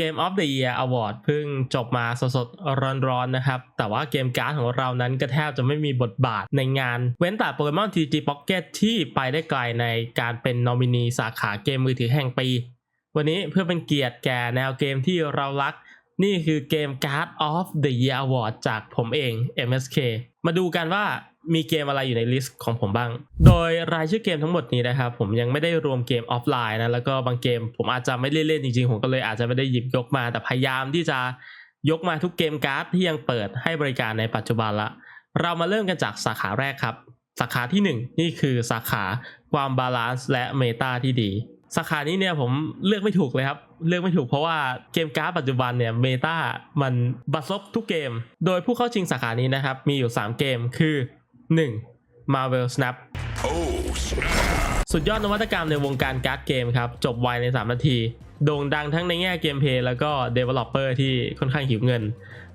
Game of the Year Award เพิ่งจบมาสดๆร้อนๆนะครับ แต่ว่าเกมการ์ดของเรานั้นก็แทบจะไม่มีบทบาทในงาน เว้นแต่โปเกมอน TG Pocket ที่ไปได้ไกลในการเป็นนอมินีสาขาเกมมือถือแห่งปี วันนี้เพื่อเป็นเกียรติแก่แนวเกมที่เรารัก นี่คือเกม Card of the Year Award จากผมเอง MSK มาดูกันว่า มีเกมอะไรอยู่ในลิสต์ของผมบ้าง โดยรายชื่อเกมทั้งหมดนี้นะครับ ผมยังไม่ได้รวมเกมออฟไลน์นะ แล้วก็บางเกมผมอาจจะไม่ได้เล่นจริงๆ ผมก็เลยอาจจะไม่ได้หยิบยกมา แต่พยายามที่จะยกมาทุกเกมการ์ดที่ยังเปิดให้บริการในปัจจุบันละ เรามาเริ่มกันจากสาขาแรกครับ สาขาที่ 1 นี่คือสาขาความบาลานซ์และเมตาที่ดี สาขานี้เนี่ยผมเลือกไม่ถูกเลยครับ เลือกไม่ถูกเพราะว่าเกมการ์ดปัจจุบันเนี่ยเมตามันบัดซบทุกเกม โดยผู้เข้าชิงสาขานี้นะครับมีอยู่ 3 เกมคือ 1. Marvel Snap สุดยอดนวัตกรรมในวงการการ์ดเกมครับ จบไวใน 3 นาที โด่งดังทั้งในแง่เกมเพลย์แล้วก็ Developer ที่ค่อนข้างหิวเงิน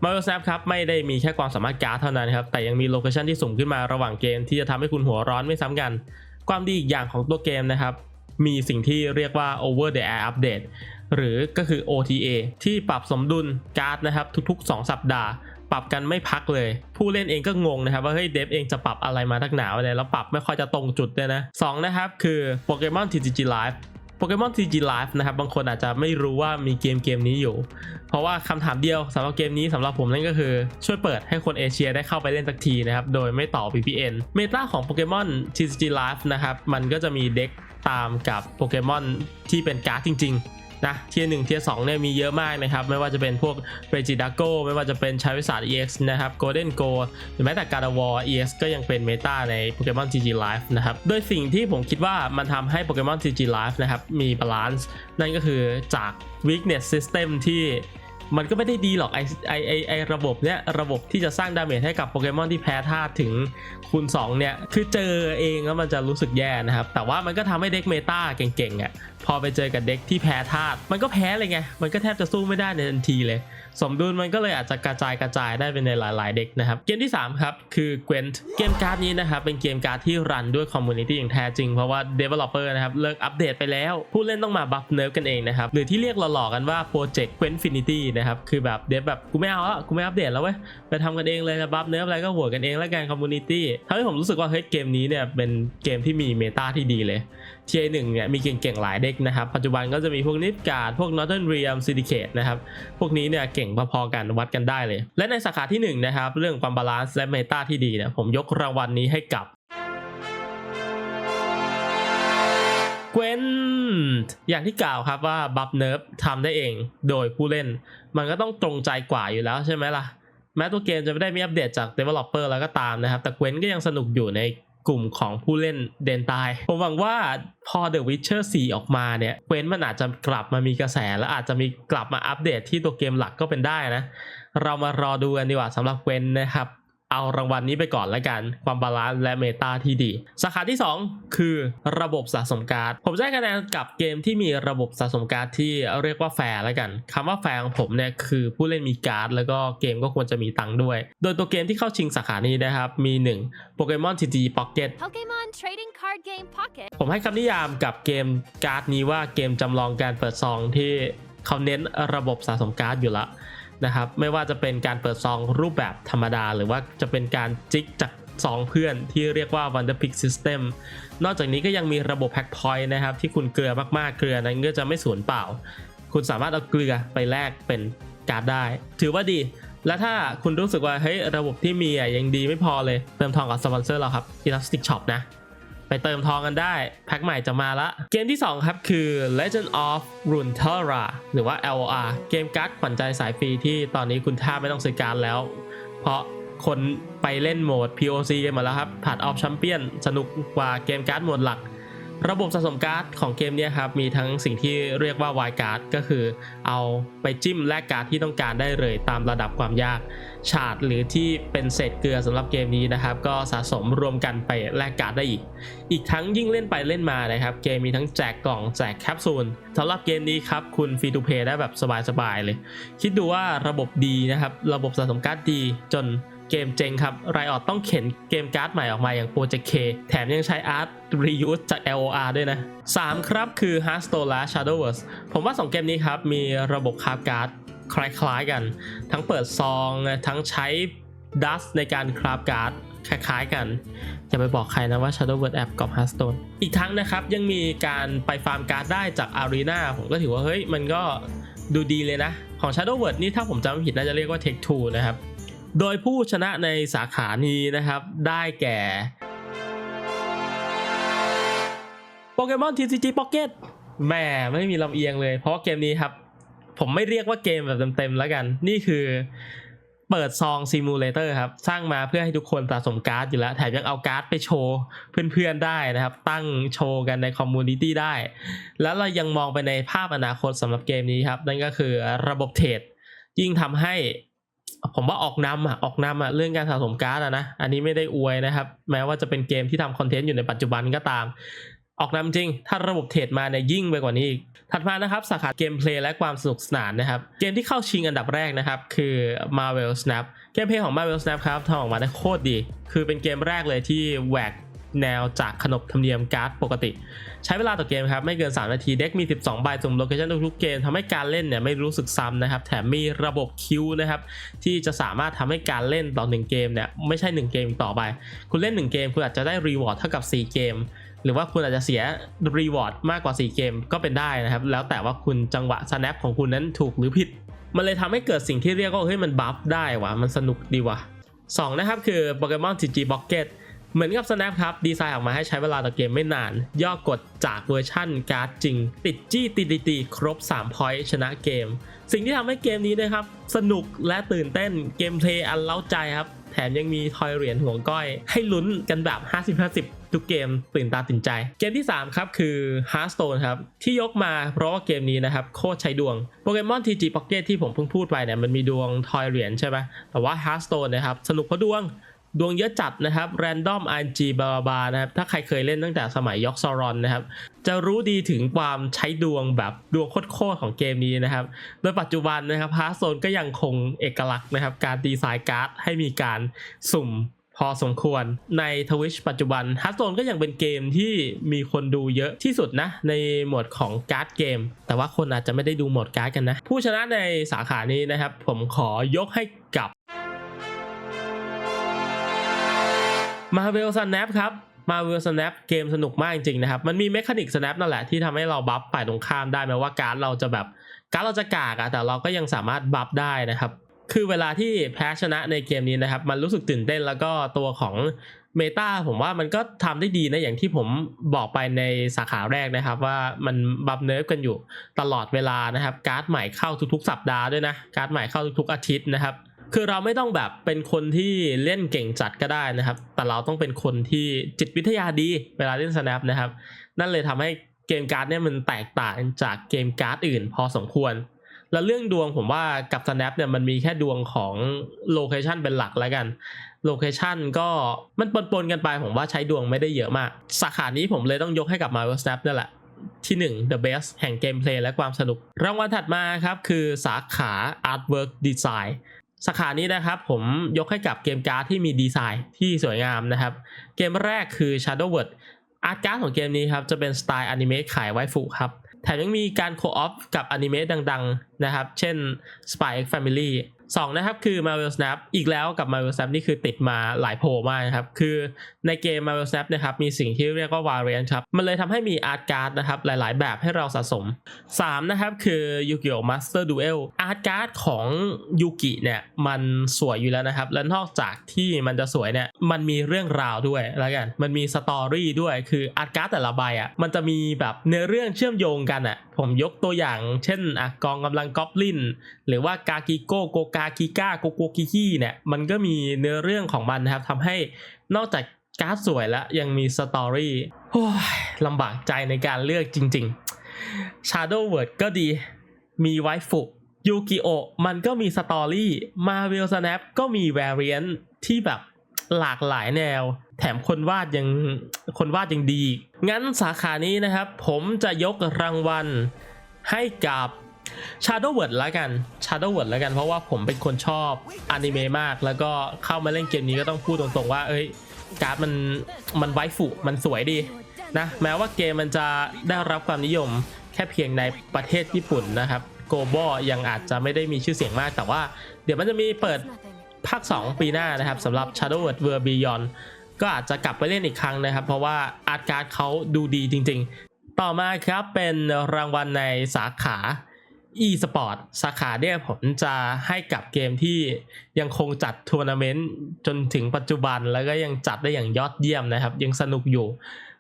Marvel Snap ครับ ไม่ได้มีแค่ความสามารถการ์ดเท่านั้นครับ แต่ยังมีโลเคชันที่สูงขึ้นมาระหว่างเกม ที่จะทำให้คุณหัวร้อนไม่ซ้ำกัน ความดีอีกอย่างของตัวเกมนะครับ มีสิ่งที่เรียกว่า Over the Air Update หรือก็คือ OTA ที่ปรับสมดุลการ์ดนะครับทุกๆ 2 สัปดาห์ ปรับกันไม่พักเลย ผู้เล่นเองก็งงนะครับว่าเฮ้ยเดฟเองจะปรับอะไรมาทักหนาวเลยแล้วปรับไม่ค่อยจะตรงจุดเลยนะสองนะครับคือโปเกมอน TCG Live โปเกมอน TCG Live นะครับบางคนอาจจะไม่รู้ว่ามีเกมเกมนี้อยู่ เพราะว่าคำถามเดียวสำหรับเกมนี้สำหรับผมนั่นก็คือ ช่วยเปิดให้คนเอเชียได้เข้าไปเล่นสักทีนะครับ โดยไม่ต่อ VPN เมตาของโปเกมอน TCG Live นะครับ มันก็จะมีเด็กตามกับโปเกมอนที่เป็นการ์ดจริง ๆ นะเทียร์หนึ่งเทียร์สองเนี่ยมีเยอะมากนะครับ ไม่ว่าจะเป็นพวกเรจิดาโกไม่ว่าจะเป็นชายวิสา EX นะครับโกลเด้นโกหรือแม้แต่การ์ดวอ EX ก็ยังเป็นเมตาในโปเกมอน TG Live นะครับโดยสิ่งที่ผมคิดว่ามันทำให้โปเกมอน TG Live นะครับมีบาลานซ์นั่นก็คือจาก weakness system ที่ มันก็ไม่ได้ดีหรอกไอไอไอไอระบบเนี้ยระบบที่จะสร้างดาเมจให้กับโปเกมอนที่แพ้ธาตุถึงคูณ2เนี่ยคือเจอเองแล้วมันจะรู้สึกแย่นะครับ แต่ว่ามันก็ทำให้เด็กเมตาเก่งๆอะพอไปเจอกับเด็กที่แพ้ธาตุมันก็แพ้เลยไง มันก็แทบจะสู้ไม่ได้ในทันทีเลย สมดุลมันก็เลยอาจจะกระจายกระจายได้เป็นในหลาย ๆ เด็กนะครับ เกมที่ 3 ครับ คือ Gwent เกมการ์ดนี้นะครับ เป็นเกมการ์ดที่รันด้วยคอมมูนิตี้อย่างแท้จริง เพราะว่า Developer นะครับ เลิกอัปเดตไปแล้ว ผู้เล่นต้องมาบัฟเนิร์ฟกันเองนะครับ หรือที่เรียกหล่อๆกันว่า Project Gwentfinity นะครับ คือแบบเดฟแบบกูไม่เอาแล้วกูไม่อัปเดตแล้วเว้ยไปทำกันเองเลยนะบัฟเนิร์ฟอะไรก็โหวตกันเองแล้วกันคอมมูนิตี้ทำให้ผมรู้สึกว่าเฮ้ยเกมนี้เนี่ยเป็นเกมที่มีเมตาที่ดีเลย เทียหนึ่งเนี่ยมีเก่งๆหลายเด็กนะครับ ปัจจุบันก็จะมีพวกนิดการ์ดพวก Northern Realm Syndicate นะครับ พวกนี้เนี่ยเก่งพอๆกันวัดกันได้เลย และในสาขาที่ 1 นะครับ เรื่องความบาลานซ์และเมตาที่ดีเนี่ยผมยกรางวัลนนี้ให้กับเกวนอย่างที่กล่าวครับว่าบัฟเนิร์ฟทำได้เองโดยผู้เล่น มันก็ต้องตรงใจกว่าอยู่แล้วใช่ไหมล่ะ แม้ตัวเกมจะไม่ได้มีอัปเดตจาก Developer แล้วก็ตามนะครับ แต่เกวนก็ยังสนุกอยู่ใน กลุ่มของผู้เล่นเดนตาย ผมหวังว่าพอ The Witcher 4 ออกมาเนี่ยเควนมันอาจจะกลับมามีกระแส และอาจจะมีกลับมาอัปเดตที่ตัวเกมหลักก็เป็นได้นะ เรามารอดูกันดีกว่าสำหรับเควนนะครับ เอารางวัลนี้ไปก่อนแล้วกัน ความบาลานซ์และเมตาที่ดี สาขาที่ 2 คือระบบสะสมการ์ด ผมจะให้คะแนนกับเกมที่มีระบบสะสมการ์ดที่เรียกว่าแฟร์แล้วกันคำว่าแฟร์ของผมเนี่ยคือผู้เล่นมีการ์ด แล้วก็เกมก็ควรจะมีตังค์ด้วย โดยตัวเกมที่เข้าชิงสาขานี้นะครับ มี1 Pokemon TCG Pocket Pokemon Trading Card Game Pocket. ผมให้คำนิยามกับเกมการ์ดนี้ว่าเกมจำลองการเปิดซองที่เขาเน้นระบบสะสมการ์ดอยู่แล้ว นะครับไม่ว่าจะเป็นการเปิดซองรูปแบบธรรมดา หรือว่าจะเป็นการจิกจากซองเพื่อนที่เรียกว่า Wonder Pick System นอกจากนี้ก็ยังมีระบบ Pack Point นะครับที่คุณเกลือมากๆเกลือนั้นก็จะไม่สูญเปล่า คุณสามารถเอาเกลือไปแลกเป็นการ์ดได้ ถือว่าดี และถ้าคุณรู้สึกว่าเฮ้ยระบบที่มีอะยังดีไม่พอเลยเติมทองกับสปอนเซอร์เราครับ Elastic Shop นะ ไปเติมทองกันได้ แพ็คใหม่จะมาละ เกมที่ 2 ครับคือ Legend of Runeterra หรือว่า LOR เกมการ์ดขวัญใจสายฟรีที่ตอนนี้คุณท่าไม่ต้องซื้อการ์ดแล้ว เพราะคนไปเล่นโหมด POC กันหมดแล้วครับผัดออฟแชมเปี้ยนสนุกกว่าเกมการ์ดโหมดหลัก ระบบสะสมการ์ดของเกมนี้ครับมีทั้งสิ่งที่เรียกว่า Y card ก็คือ เอาไปจิ้มแลกการ์ดที่ต้องการได้เลยตามระดับความยาก ฉาดหรือที่เป็นเศษเกลือสำหรับเกมนี้นะครับ ก็สะสมรวมกันไปแลกการ์ดได้อีก อีกทั้งยิ่งเล่นไปเล่นมานะครับ เกมมีทั้งแจกกล่องแจกแคปซูลสำหรับเกมนี้ครับคุณฟรีทูเพย์ได้แบบสบายๆเลย คิดดูว่าระบบดีนะครับระบบสะสมการ์ดดีจน เกมเจงครับไรออดต้องเข็นเกมการ์ดใหม่ออกมาอย่างโปรเจกต์เคแถมยังใช้อาร์ตรียูสจาก LOR ด้วยนะ 3 ครับคือ Hearthstone และ Shadowverse ผมว่า 2 เกมนี้ครับ มีระบบคราฟการ์ดคล้ายๆกัน ทั้งเปิดซองทั้งใช้ดัสในการคราฟการ์ดคล้ายๆกันอย่าไปบอกใครนะว่า Shadowverse แอบกับ Hearthstone อีกทั้งนะครับ ยังมีการไปฟาร์มการ์ดได้จาก Arena ผมก็ถือว่าเฮ้ยมันก็ดูดีเลยนะ ของ Shadowverse นี่ถ้าผมจำไม่ผิดน่าจะเรียกว่า Tech 2นะครับ โดยผู้ชนะในสาขานี้นะครับ ได้แก่โปเกมอน TCG Pocket แหม่ไม่มีลำเอียงเลย เพราะเกมนี้ครับ ผมไม่เรียกว่าเกมแบบเต็มๆแล้วกัน นี่คือเปิดซองซิมูเลเตอร์ครับ สร้างมาเพื่อให้ทุกคนสะสมการ์ดอยู่แล้ว แถมยังเอาการ์ดไปโชว์เพื่อนๆได้นะครับ ตั้งโชว์กันในคอมมูนิตี้ได้ แล้วเรายังมองไปในภาพอนาคตสำหรับเกมนี้ครับ นั่นก็คือระบบเทรดยิ่งทำให้ ผมว่าออกนำอะออกนำอะเรื่องการสะสมการ์ดอะนะอันนี้ไม่ได้อวยนะครับ แม้ว่าจะเป็นเกมที่ทำคอนเทนต์อยู่ในปัจจุบันก็ตาม ออกนำจริง ถ้าระบบเทรดมาเนี่ยยิ่งไปกว่านี้อีก ถัดมานะครับสาขาเกมเพลย์และความสนุกสนานนะครับ เกมที่เข้าชิงอันดับแรกนะครับ คือ Marvel Snap เกมเพลย์ของ Marvel Snap ครับทำออกมาได้โคตรดี คือเป็นเกมแรกเลยที่แหวก แนวจากขนบธรรมเนียมการ์ดปกติ ใช้เวลาต่อเกมครับ ไม่เกิน 3 นาทีเด็กมี 12 ใบสุ่มโลเคชั่นทุกๆเกมทำให้การเล่นเนี่ยไม่รู้สึกซ้ำนะครับ แถมมีระบบคิวนะครับ ที่จะสามารถทำให้การเล่นต่อ 1 เกมเนี่ยไม่ใช่ 1 เกมอีกต่อไป คุณเล่น 1 เกม คุณอาจจะได้รีวอร์ดเท่ากับ 4 เกมหรือว่าคุณอาจจะเสียรีวอร์ดมากกว่า 4 เกมก็เป็นได้นะครับ แล้วแต่ว่าคุณจังหวะ snap ของคุณนั้นถูกหรือผิด มันเลยทำให้เกิดสิ่งที่เรียกว่าเฮ้ยมันบัฟได้วะมันสนุกดีวะสองนะครับคือ Pokemon TG Pocket เหมือนกับ Snap ครับ ดีไซน์ออกมาให้ใช้เวลาต่อเกมไม่นาน ย่อกดจากเวอร์ชั่นการ์ดจริง ติดจี้ตีตีตีครบ 3 พอยต์ชนะเกม สิ่งที่ทำให้เกมนี้นะครับ สนุกและตื่นเต้นเกมเพลย์อันเล้าใจครับ แถมยังมีทอยเหรียญห่วงก้อย ให้ลุ้นกันแบบ 50-50ทุกเกมตื่นตาตื่นใจ เกมที่ 3 ครับ คือ Hearthstone ครับ ที่ยกมาเพราะว่าเกมนี้นะครับ โคตรใช้ดวงโปเกมอน TG Pocket ที่ผมเพิ่งพูดไปเนี่ยมันมีดวงทอยเหรียญใช่ไหมแต่ว่า Hearthstone นะครับ สนุกเพราะดวง ดวงเยอะจัดนะครับ Random RNG บาบานะครับ ถ้าใครเคยเล่นตั้งแต่สมัยยอกซอรอนนะครับ จะรู้ดีถึงความใช้ดวงแบบดวงโคตรๆของเกมนี้นะครับ โดยปัจจุบันนะครับฮาร์โซนก็ยังคงเอกลักษณ์นะครับ การดีไซน์การ์ดให้มีการสุ่มพอสมควรในทวิชปัจจุบันฮาร์โซนก็ยังเป็นเกมที่มีคนดูเยอะที่สุดนะ ในหมวดของการ์ดเกม แต่ว่าคนอาจจะไม่ได้ดูหมวดการ์ดกันนะ ผู้ชนะในสาขานี้นะครับ ผมขอยกให้กับ Marvel Snap ครับ Marvel Snap เกมสนุกมากจริงๆนะครับ มันมีเมคานิก Snap นั่นแหละที่ทำให้เราบัฟฝ่ายตรงข้ามได้แม้ว่าการ์ดเราจะแบบการ์ดเราจะกากอะแต่เราก็ยังสามารถบัฟได้นะครับ คือเวลาที่แพ้ชนะในเกมนี้นะครับ มันรู้สึกตื่นเต้นแล้วก็ตัวของเมตาผมว่ามันก็ทำได้ดีนะอย่างที่ผมบอกไปในสาขาแรกนะครับ ว่ามันบัฟเนิร์ฟกันอยู่ตลอดเวลานะครับ การ์ดใหม่เข้าทุกๆ สัปดาห์ด้วยนะการ์ดใหม่เข้าทุกๆอาทิตย์นะครับ คือเราไม่ต้องแบบเป็นคนที่เล่นเก่งจัดก็ได้นะครับ แต่เราต้องเป็นคนที่จิตวิทยาดีเวลาเล่น snap นะครับ นั่นเลยทำให้เกมการ์ดเนี่ยมันแตกต่างจากเกมการ์ดอื่นพอสมควร แล้วเรื่องดวงผมว่ากับ snap เนี่ยมันมีแค่ดวงของโลเคชันเป็นหลักแล้วกันโลเคชันก็มันปนๆกันไปผมว่าใช้ดวงไม่ได้เยอะมาก สาขานี้ผมเลยต้องยกให้กับ Marvel Snap นั่นแหละที่ 1 The Best แห่งเกมเพลย์และความสนุก รางวัลถัดมาครับ คือสาขา Artwork Design สาขานี้นะครับผมยกให้กับเกมการ์ดที่มีดีไซน์ที่สวยงามนะครับ เกมแรกคือ Shadow Word อาร์ตการ์ดของเกมนี้ครับจะเป็นสไตล์อนิเมะขายไวฟุครับแถมยังมีการโคออฟกับอนิเมะดังๆนะครับ เช่น Spy X Family สองนะครับคือ Marvel Snap อีกแล้วกับ Marvel Snap นี่คือติดมาหลายโผล่มากนะครับ คือในเกม Marvel Snap นะครับมีสิ่งที่เรียกว่า Variant ครับ มันเลยทำให้มีอาร์ตการ์ดนะครับหลาย ๆ แบบให้เราสะสม 3 นะครับคือ Yu-Gi-Oh! Master Duel อาร์ตการ์ดของยูกิเนี่ยมันสวยอยู่แล้วนะครับ และนอกจากที่มันจะสวยเนี่ยมันมีเรื่องราวด้วยแล้วกัน มันมีสตอรี่ด้วยคืออาร์ตการ์ดแต่ละใบอะมันจะมีแบบเนื้อเรื่องเชื่อมโยงกันอะผมยกตัวอย่าง เช่นอะกองกำลังกอบลินหรือว่ากากิโกโกกากิก้าโกโกกิคิเนี่ยมันก็มีเนื้อเรื่องของมันนะครับทำให้นอกจากการ์ดสวยแล้วยังมีสตอรี่โอ้ยลำบากใจในการเลือกจริง ๆ Shadow Word ก็ดีมีไวฟุยูกิโอมันก็มีสตอรี่ Marvel Snap ก็มี Variant ที่แบบหลากหลายแนว แถมคนวาดยังคนวาดยังดี งั้นสาขานี้นะครับ ผมจะยกรางวัลให้กับ Shadow Word แล้วกัน Shadow Word แล้วกันเพราะว่าผมเป็นคนชอบอนิเมะมาก แล้วก็เข้ามาเล่นเกมนี้ก็ต้องพูดตรงๆว่า เอ้ยการ์ดมันมันไวฟุมันสวยดีนะแม้ว่าเกมมันจะได้รับความนิยมแค่เพียงในประเทศญี่ปุ่นนะครับโกบอยังอาจจะไม่ได้มีชื่อเสียงมากแต่ว่า เดี๋ยวมันจะมีเปิดภาค 2 ปีหน้านะครับสำหรับ Shadow Word World Beyond ก็อาจจะกลับไปเล่นอีกครั้งนะครับ เพราะว่าอาร์ตการ์ดเขาดูดีจริง ๆ ต่อมาครับเป็นรางวัลในสาขา e-sport สาขาเนี่ยผมจะให้กับเกมที่ยังคงจัดทัวร์นาเมนต์จนถึงปัจจุบันแล้วก็ยังจัดได้อย่างยอดเยี่ยมนะครับ ยังสนุกอยู่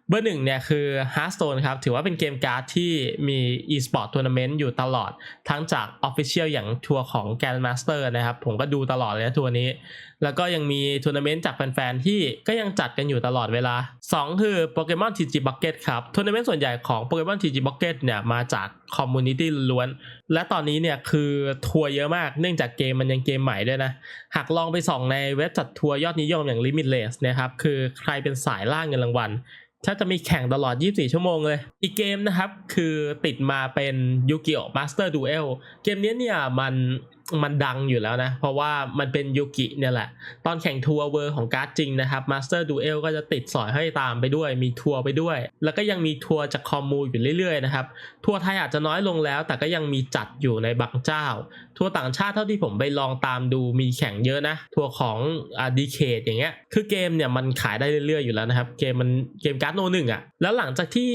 เบอร์หนึ่งเนี่ยคือ Hearthstone ครับ ถือว่าเป็นเกมการ์ดที่มี e-sport tournament อยู่ตลอด ทั้งจาก Official อย่างทัวร์ของ Grandmaster นะครับ ผมก็ดูตลอดเลยทัวร์นี้ แล้วก็ยังมีทัวร์นาเมนต์จากแฟนๆ ที่ก็ยังจัดกันอยู่ตลอดเวลา 2 คือ Pokemon TG Bucket ครับทัวร์นาเมนต์ส่วนใหญ่ของ Pokemon TG Bucket เนี่ย มาจากคอมมูนิตี้ล้วน และตอนนี้เนี่ยคือทัวร์เยอะมาก เนื่องจากเกมมันยังเกมใหม่ด้วยนะ หากลองไปส่องในเว็บจัดทัวร์ยอดนิยมอย่าง Limitless นะครับ คือใครเป็นสายล่าเงินรางวัล ถ้าจะมีแข่งตลอด 24 ชั่วโมงเลย อีกเกมนะครับ คือติดมาเป็นยูกิโอมาสเตอร์ดูเอลเกมนี้เนี่ยมัน มันดังอยู่แล้วนะ เพราะว่ามันเป็นยูกิเนี่ยแหละ ตอนแข่งทัวร์เวอร์ของการ์ดจริงนะครับ Master Duel ก็จะติดสอยให้ตามไปด้วย มีทัวร์ไปด้วย แล้วก็ยังมีทัวร์จากคอมมูอยู่เรื่อยๆนะครับ ทัวร์ไทยอาจจะน้อยลงแล้ว แต่ก็ยังมีจัดอยู่ในบางเจ้า ทัวร์ต่างชาติเท่าที่ผมไปลองตามดูมีแข่งเยอะนะ ทัวร์ของอ่าดีเคดอย่างเงี้ยคือเกมเนี่ยมันขายได้เรื่อยๆอยู่แล้วนะครับเกมมันเกมการ์ดโนหนึ่งอะแล้วหลังจากที่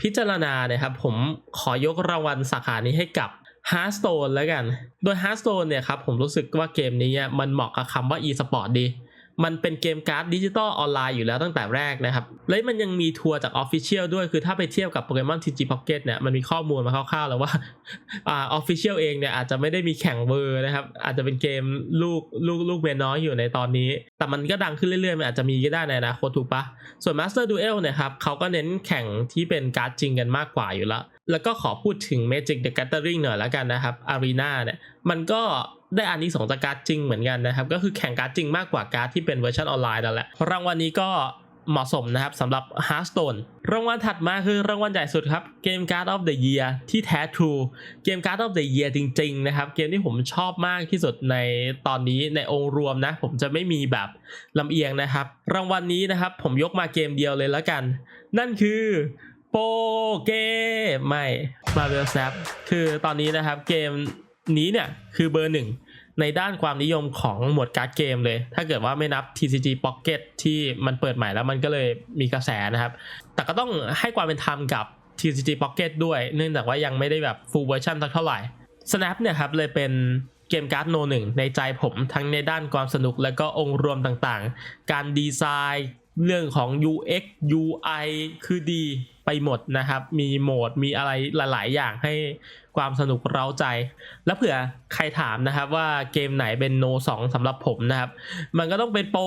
พิจารณาเนี่ยครับผมขอยกรางวัลสาขานี้ให้กับ ฮาร์สโตนแล้วกัน โดยฮาร์สโตนเนี่ยครับผมรู้สึกว่าเกมนี้มันเหมาะกับคำว่า e-sport ดี มันเป็นเกมการ์ดดิจิตอลออนไลน์อยู่แล้วตั้งแต่แรกนะครับ และมันยังมีทัวร์จาก Official ด้วย คือถ้าไปเทียบกับ Pokemon TG Pocket เก็ตเนี่ย มันมีข้อมูลมาคร่าวๆ แล้วว่าอ่า Official เองเนี่ยอาจจะไม่ได้มีแข่งเวอร์นะครับ อาจจะเป็นเกมลูกลูกลูกเมียน้อยอยู่ในตอนนี้ แต่มันก็ดังขึ้นเรื่อยๆ มันอาจจะมีก็ได้ในอนาคตถูกปะ ส่วน Master Duel เนี่ยครับเขาก็เน้นแข่งที่เป็นการ์ดจริงกันมากกว่าอยู่แล้ว แล้วก็ขอพูดถึง Magic the Gathering หน่อยแล้วกันนะครับ Arena เนี่ย มันก็ ได้อันนี้สองจากการ์ดจริงเหมือนกันนะครับ ก็คือแข่งการ์ดจริงมากกว่าการ์ดที่เป็นเวอร์ชันออนไลน์นั่นแหละ รางวัลนี้ก็เหมาะสมนะครับสำหรับ Hearthstone รางวัลถัดมาคือรางวัลใหญ่สุดครับ Game Card of the Year ที่แท้ทรูเกม Card of the Year จริง ๆ นะครับ เกมที่ผมชอบมากที่สุดในตอนนี้ในองค์รวมนะ ผมจะไม่มีแบบลำเอียงนะครับ รางวัลนี้นะครับ ผมยกมาเกมเดียวเลยแล้วกัน นั่นคือโปเกไม่ Marvel Snap คือตอนนี้นะครับเกม นี้เนี่ยคือเบอร์หนึ่งในด้านความนิยมของหมวดการ์ดเกมเลย ถ้าเกิดว่าไม่นับ TCG Pocket ที่มันเปิดใหม่แล้วมันก็เลยมีกระแสนะครับ แต่ก็ต้องให้ความเป็นธรรมกับ TCG Pocket ด้วย เนื่องจากว่ายังไม่ได้แบบ full version สักเท่าไหร่ Snap เนี่ยครับเลยเป็นเกมการ์ดโนหนึ่งในใจผมทั้งในด้านความสนุกและก็องค์รวมต่างๆ การดีไซน์ เรื่องของ UX UI คือดีไปหมดนะครับ มีโหมด มีอะไรหลาย ๆ อย่างให้ความสนุกเร้าใจ แล้วเผื่อใครถามนะครับว่าเกมไหนเป็นโน2สำหรับผมนะครับ มันก็ต้องเป็นโปร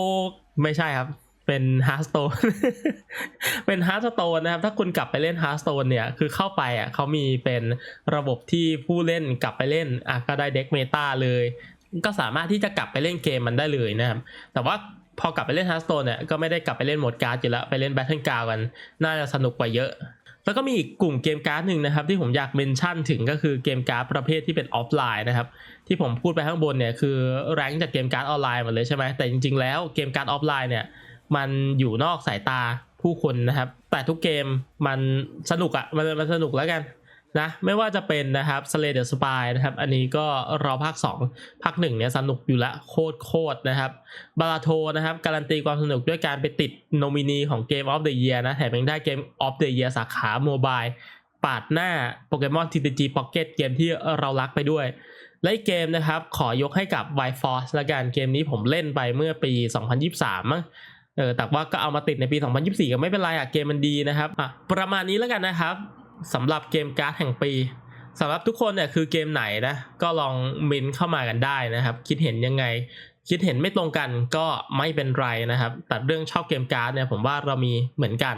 ไม่ใช่ครับ เป็นฮาร์ s สโตนเป็นฮาร์ s สโตนนะครับ ถ้าคุณกลับไปเล่นฮาร์ s สโตนเนี่ย คือเข้าไปอะเขามีเป็นระบบที่ผู้เล่นกลับไปเล่นอะก็ได้เด็กเมตาเลย ก็สามารถที่จะกลับไปเล่นเกมมันได้เลยนะครับ แต่ว่า พอกลับไปเล่นฮาร์สโตนเนี่ยก็ไม่ได้กลับไปเล่นโหมดการ์ดอยู่แล้วไปเล่นแบทเทิลการ์กัน น่าจะสนุกกว่าเยอะ แล้วก็มีอีกกลุ่มเกมการ์ดหนึ่งนะครับที่ผมอยากเมนชั่นถึงก็คือเกมการ์ดประเภทที่เป็นออฟไลน์นะครับที่ผมพูดไปข้างบนเนี่ยคือแรงจากเกมการ์ดออนไลน์หมดเลยใช่ไหมแต่จริงๆแล้วเกมการ์ดออฟไลน์เนี่ยมันอยู่นอกสายตาผู้คนนะครับแต่ทุกเกมมันสนุกอะมันมันสนุกแล้วกัน นะไม่ว่าจะเป็นนะครับ Slay the Spy นะครับอันนี้ก็รอภาค 2 ภาค1เนี่ยสนุกอยู่ละโคตรโคตรนะครับบาลาโทนะครับการันตีความสนุกด้วยการไปติดโนมินีของ Game of the Year นะแถมยังได้ Game of the Year สาขาโมบายปาดหน้าโปเกมอน TCG Pocket เกมที่เรารักไปด้วย และเกมนะครับ ขอยกให้กับ y Force ละกันเกมนี้ผมเล่นไปเมื่อปี 2023มั้งเออแต่ว่าก็เอามาติดในปี 2024 ก็ไม่เป็นไรอะเกมมันดีนะครับอะประมาณนี้แล้วกันนะครับ สำหรับเกมการ์ดแห่งปีสำหรับทุกคนเนี่ยคือเกมไหนนะ ก็ลองมินเข้ามากันได้นะครับ คิดเห็นยังไง คิดเห็นไม่ตรงกันก็ไม่เป็นไรนะครับ แต่เรื่องชอบเกมการ์ดเนี่ยผมว่าเรามีเหมือนกัน